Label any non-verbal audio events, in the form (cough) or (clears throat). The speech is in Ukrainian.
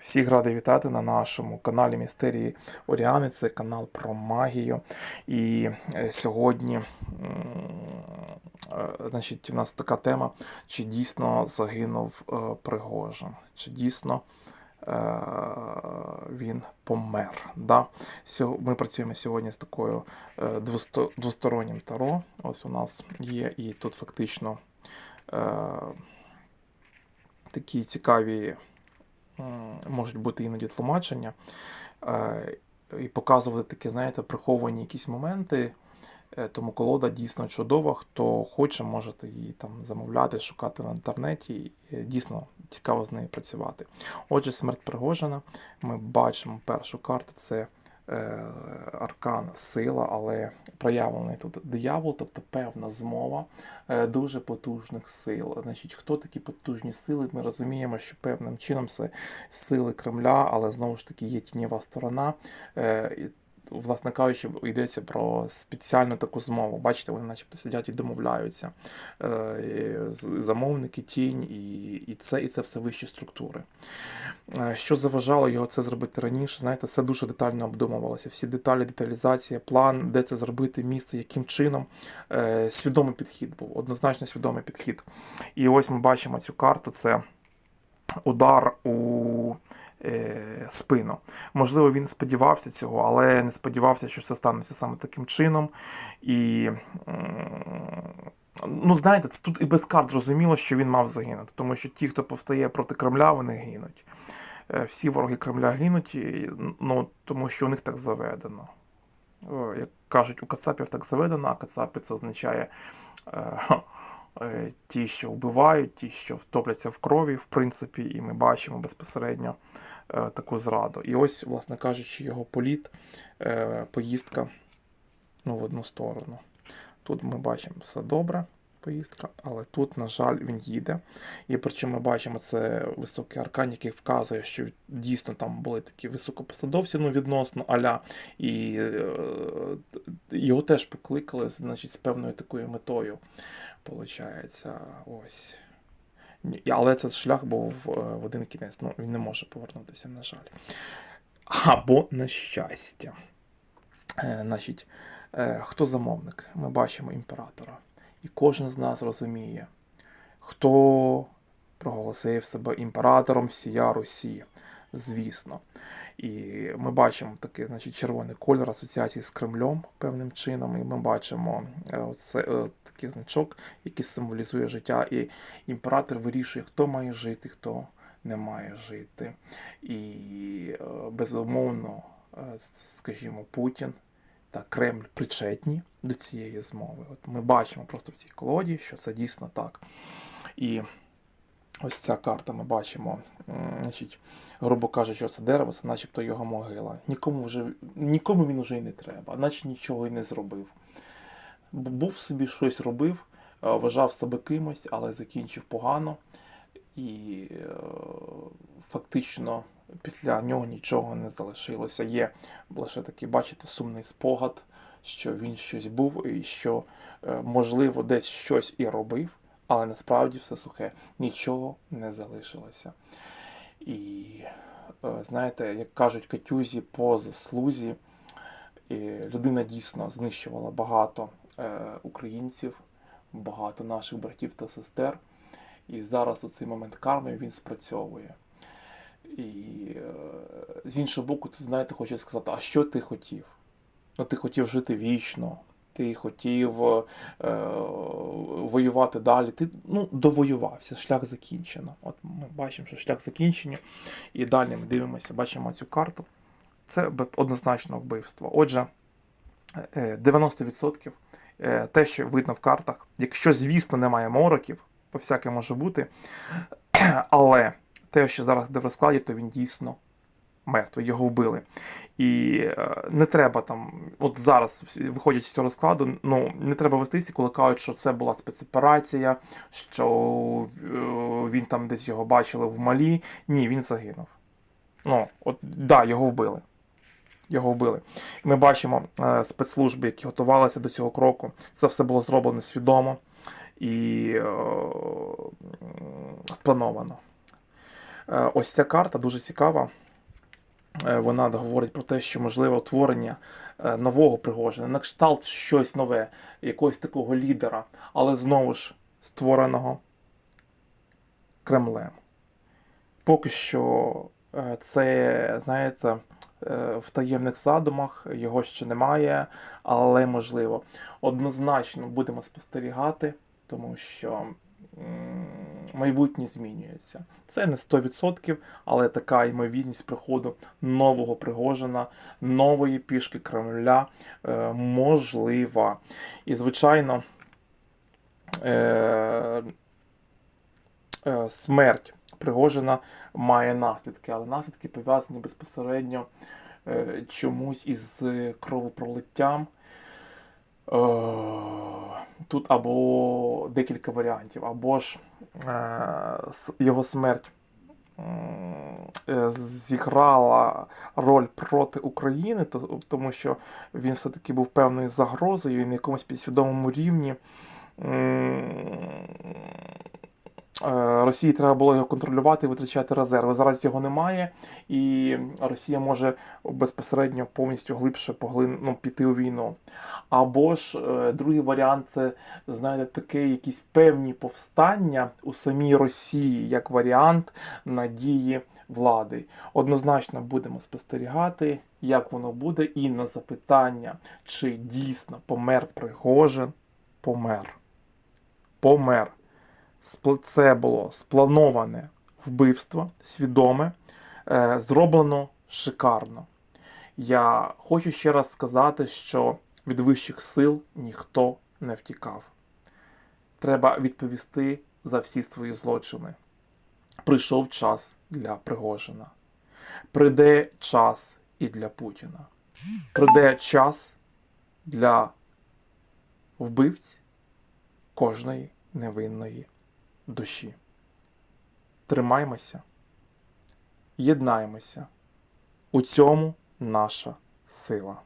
Всіх радий вітати на нашому каналі Містерії Оріани. Це канал про магію. І е, сьогодні е, значить, у нас така тема: чи дійсно загинув е, Пригожин, чи дійсно він помер. Да? Ми працюємо сьогодні з такою двостороннім таро. Ось у нас є, і тут фактично такі цікаві можуть бути іноді тлумачення, е, і показувати такі, знаєте, приховані якісь моменти. Е, Тому колода дійсно чудова. Хто хоче, можете її там замовляти, шукати в інтернеті. Е, Дійсно цікаво з нею працювати. Отже, смерть Пригожина. Ми бачимо першу карту це аркан сила, але проявлений тут диявол, тобто певна змова е, дуже потужних сил. Значить, хто такі потужні сили? Ми розуміємо, що певним чином це сили Кремля, але знову ж таки є тіньова сторона. Власне кажучи, йдеться про спеціальну таку змову. Бачите, вони начебто сидять і домовляються. Е, замовники, тінь, і, і це, і це все вищі структури. Е, Що заважало його це зробити раніше? Знаєте, все дуже детально обдумувалося. Всі деталі, деталізація, план, де це зробити, місце, яким чином. Е, Свідомий підхід був, однозначно свідомий підхід. І ось ми бачимо цю карту. Це удар у спину. Можливо, він сподівався цього, але не сподівався, що це станеться саме таким чином. І. Ну, знаєте, це тут і без карт зрозуміло, що він мав загинути, тому що ті, хто повстає проти Кремля, вони гинуть. Е, Всі вороги Кремля гинуть, ну, тому що у них так заведено. Як кажуть, у Кацапів так заведено, а Кацапи це означає е, е, ті, що вбивають, ті, що втопляться в крові, в принципі, і ми бачимо безпосередньо е, таку зраду. І ось, власне кажучи, його політ, е, поїздка ну, в одну сторону. Тут ми бачимо все добре, поїздка, але тут, на жаль, він їде. І причому ми бачимо це високий аркан, який вказує, що дійсно там були такі високопосадовці, ну, відносно аля, і е, його теж покликали, значить, з певною такою метою. Получається, ось. Але цей шлях був е, в один кінець. Ну, він не може повернутися, на жаль. Або на щастя. Е, значить, е, хто замовник? Ми бачимо імператора. І кожен з нас розуміє, хто проголосив себе імператором всія Росії. Звісно. І ми бачимо такий, значить, червоний кольор асоціації з Кремлем певним чином. І ми бачимо е, оце, е, такий значок, який символізує життя. І імператор вирішує, хто має жити, хто не має жити. І е, безумовно, скажімо, Путін та Кремль причетні до цієї змови. От ми бачимо просто в цій колоді, що це дійсно так. І ось ця карта ми бачимо, значить, грубо кажучи, це дерево, це начебто його могила. Нікому вже нікому він вже й не треба, наче нічого й не зробив. Був собі щось робив, вважав себе кимось, але закінчив погано. І е, фактично після нього нічого не залишилося. Є лише такий, бачите, сумний спогад, що він щось був і що, е, можливо, десь щось і робив, але насправді все сухе, нічого не залишилося. І е, знаєте, як кажуть катюзі по заслузі, людина дійсно знищувала багато українців, багато наших братів та сестер. І зараз у цей момент карми він спрацьовує. І е, з іншого боку, ти знаєте, хочу сказати, а що ти хотів? Ну, ти хотів жити вічно, ти хотів е, воювати далі. Ти ну, довоювався, шлях закінчено. От ми бачимо, що шлях закінчено. І далі ми дивимося, бачимо цю карту. Це однозначно вбивство. Отже, е, 90% е, те, що видно в картах, якщо, звісно, немає мороків, по всяке може бути. (clears throat) Але те, що зараз йде в розкладі, то він дійсно мертвий, його вбили. І е, не треба там, от зараз, виходячи з цього розкладу, ну не треба вестися, коли кажуть, що це була спецоперація, що е, він там десь його бачили в Малі. Ні, він загинув. Ну, от да, його вбили. Його вбили. Ми бачимо е, спецслужби, які готувалися до цього кроку. Це все було зроблено свідомо і е, м, сплановано. Е, Ось ця карта дуже цікава. Е, Вона говорить про те, що можливе утворення е, нового Пригожина, на кшталт щось нове, якогось такого лідера, але знову ж створеного Кремлем. Поки що е, це, знаєте, е, в таємних задумах його ще немає, але можливо. Однозначно будемо спостерігати, тому що майбутнє змінюється. Це не 100%, але така ймовірність приходу нового Пригожина, нової пішки Кремля е, можлива. І, звичайно, е, е, смерть Пригожина має наслідки, але наслідки пов'язані безпосередньо чомусь із кровопролиттям. Тут або декілька варіантів, або ж е, його смерть е, зіграла роль проти України, тому що він все-таки був певною загрозою і на якомусь підсвідомому рівні. Е, Росії треба було його контролювати і витрачати резерви. Зараз його немає, і Росія може безпосередньо повністю глибше поглин... ну, піти у війну. Або ж е, другий варіант це, знаєте, таке якісь певні повстання у самій Росії, як варіант надії влади. Однозначно будемо спостерігати, як воно буде, і на запитання, чи дійсно помер Пригожин, помер. Помер. Це було сплановане вбивство, свідоме, е, зроблено шикарно. Я хочу ще раз сказати, що від вищих сил ніхто не втікав. Треба відповісти за всі свої злочини. Прийшов час для Пригожина. Прийде час і для Путіна. Прийде час для вбивць кожної невинної душі. Тримаймося, єднаймося. У цьому наша сила.